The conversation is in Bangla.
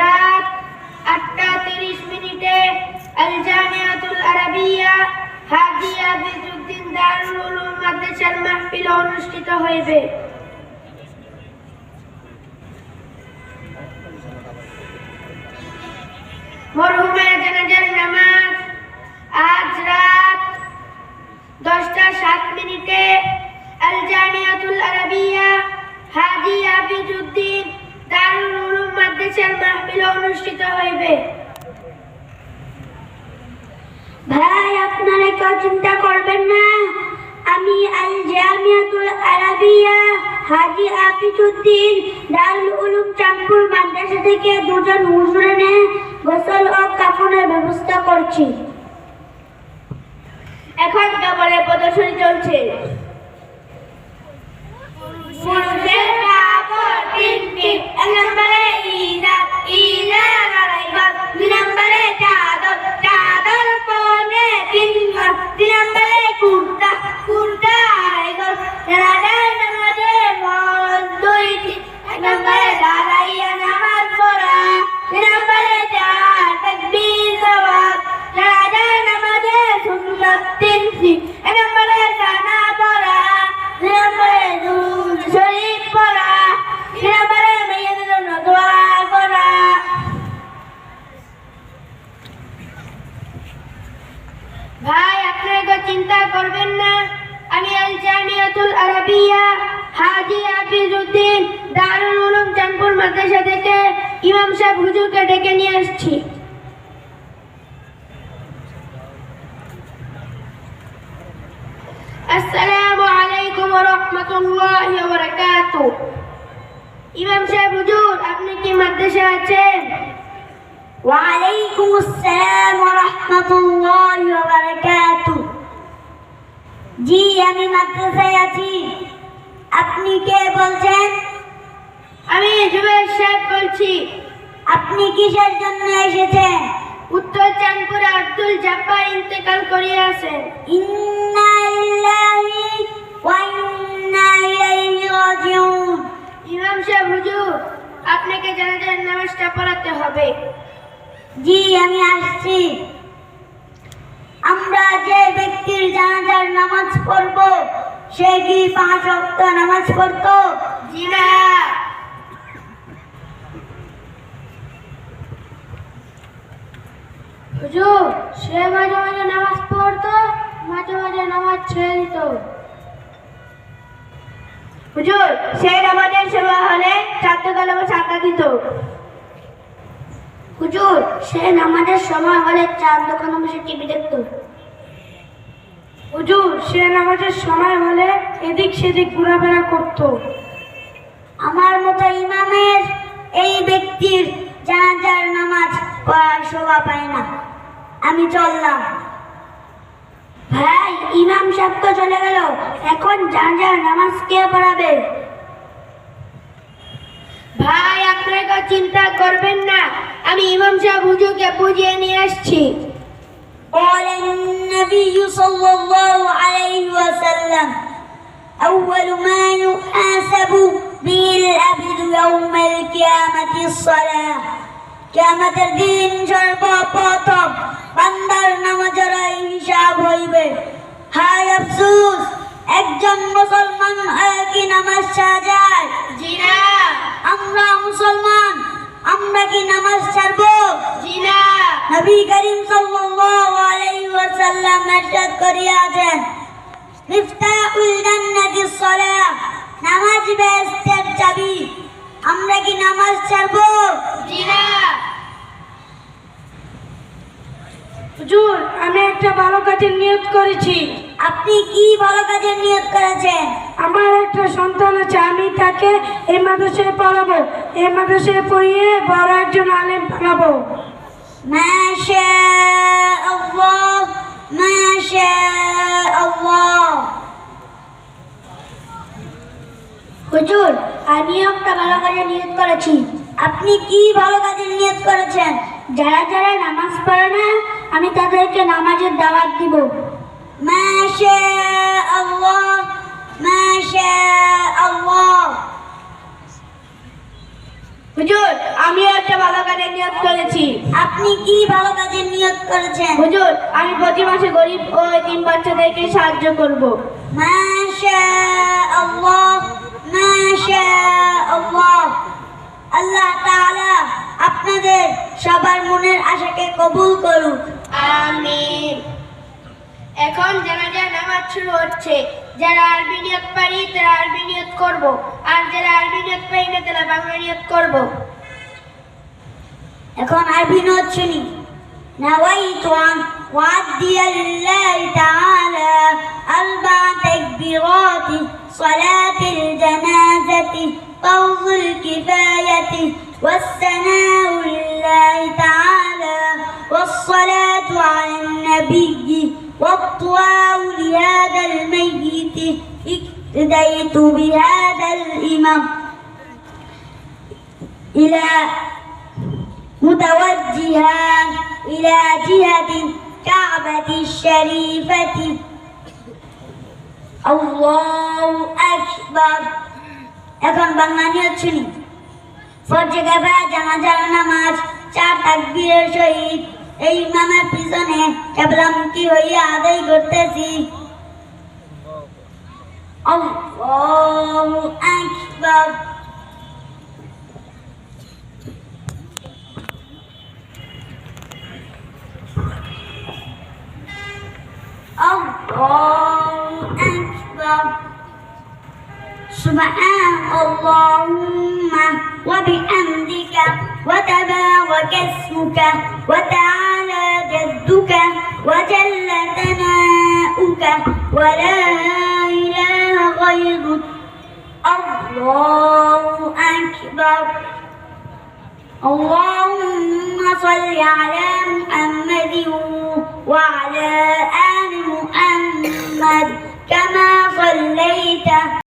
রাত আটটা তিরিশ মিনিটে আল জামিয়াতুল আরাবিয়া হাজি আবিদুদ্দিন দারুল উলুম মাদ্রাসার মাহফিল অনুষ্ঠিত হইবে। মরহুমের জানাজার নামাজ আজ রাত দশটা সাত মিনিটে আল জামিয়াতুল আরাবিয়া আবিদুদ্দিন দারুল উলুম মাহফিল অনুষ্ঠিত হইবে। ভাই, আপনারা কেউ চিন্তা করবেন না। আমি আল জামিয়াতুল আরাবিয়া হাজি আফিজউদ্দিন দারুল উলুম চাঁদপুর মাদ্রাসা থেকে দুজন হুজুর এনে গোসল ও কাফনের ব্যবস্থা করছি। এখন কাপড়ের প্রদর্শনী চলছে। পুরুষের ভাই, আপনারা তো চিন্তা করবেন না। আমি আল জামিয়াতুল আরাবিয়া হাজি হাফিজউদ্দিন দারুল উলুম চাঁদপুর মাদ্রাসা থেকে ইমাম সাহেব হুজুরকে ডেকে নিয়ে আসছি। আসসালামু আলাইকুম ওয়া রাহমাতুল্লাহি ওয়া বারাকাতুহু। ইমাম সাহেব হুজুর, আপনি কি মাদ্রাসা আছেন? আসসালাম ওয়া রাহমাতুল্লাহি ওয়া বারাকাতুহু জি আমি মাদ্রাসায় আছি। আপনি কে বলছেন? আমি জুবের সাহেব বলছি। আপনি কিসের জন্য এসেছেন? উত্তর চাঁদপুরে আব্দুল জব্বার ইন্তেকাল করিয়াছেন ইন্না লিল্লাহি ওয়া ইন্না ইলাইহি রাজিউন। ইমাম সাহেব হুজুর আপনাকে জানাজার নামাজটা পড়াতে হবে। জি আমি আসছি। আমরা যে ব্যক্তির জানাজার নামাজ পড়ব সে কি পাঁচ ওয়াক্ত নামাজ পড়তো? জি না হুজুর সে মাঝে মাঝে নামাজ পড়তো মাঝে মাঝে নামাজ ছেড়ে দিত। হুজুর সে নামাজের সময় হলে চারটে কালামে চাঁদা দিত। হুজুর, সে নামাজের সময় হলে চার দোকানে বসে টিভি দেখতো। হুজুর, সে নামাজের সময় হলে এদিক সেদিক ঘোরাফেরা করত। আমার মতো ইমামের এই ব্যক্তির জানাজার নামাজ পড়ার শোভা পায় না। আমি চললাম। ভাই, ইমাম সাহেব তো চলে গেল। এখন জানাজার নামাজ কে পড়াবে? ভাই, আপনারা চিন্তা করবেন না। আমি ইমাম সাহেব হুজুরকে বুঝিয়ে নিয়ে আসছি قال النبي صلى الله عليه وسلم أول ما يحاسب به العبد يوم القيامة الصلاة كامت الدين সর্বপ্রথম বান্দার নামাজের হিসাব হইবে হায় আফসোস একজন মুসলমান হয়ে কি নামাজ ছাড়া যায় জি না আমরা মুসলমান আমরা কি নামাজ ছাড়বো? জি না। নবী করিম সাল্লাল্লাহু আলাইহি ওয়াসাল্লাম ইরশাদ করিয়াছেন মিফতাহুল জান্নাতিস সালাহ নামাজ বেহেশতের চাবি। আমরা কি নামাজ ছাড়বো? জি না। হুজুর আমি একটা ভালো কাজের নিয়ত করেছি। আপনি কি ভালো কাজের নিয়ত করেছেন? আমার একটা সন্তান আছে আমি তাকে এই মাদ্রাসায় পড়াবো। এই মাদ্রাসায় পড়িয়ে বড় একজন আলেম বানাবো। হুজুর আমিও একটা ভালো কাজের নিয়ত করেছি। আপনি কি ভালো কাজের নিয়ত করেছেন? যারা যারা নামাজ পড়ে না আমি তাদেরকে নামাজের দাওয়াত দিব। মাশা আল্লাহ মাশা আল্লাহ। হুজুর আমি একটা ভালো কাজে নিয়োগ করেছি। আপনি কি ভালো কাজে নিয়োগ করেছেন? হুজুর আমি প্রতি মাসে গরিব ও তিন বাচ্চাদেরকে সাহায্য করব। মাশা আল্লাহ মাশা আল্লাহ। আল্লাহ তাআলা আপনাদের সবার মনের আশাকে কবুল করুক। আমিন। এখন জানাজা নামাজ শুরু হচ্ছে যারা আরবি নিয়ত পারি তারা আরবি নিয়ত করব আর যারা আরবি নিয়ত পারি না তারা বাংলা নিয়ত করব এখন আরবি নোট শুনি نويت أن أؤدي لله تعالى أربع تكبيرات صلاة الجنازة فرض الكفاية والثناء لله تعالى والصلاة على النبي اقتديت بهذا الإمام إلى متوجها إلى جهة الكعبة الشريفة الله أكبر এখন বাংলা নিয়ত শুনি ফরজে গাফা জানাজার নামাজ চার তাকবীরের সহিত এই ইমামের পিছনে কেবলামুখী হইয়া আদায় করতেছি الله أكبر. الله أكبر. سبحان اللهم وبحمدك وتبارك اسمك وتعالى جدك وجل ثناؤك ولا إله غيرك الله أكبر. اللهم صل على محمد وعلى آل محمد كما صليت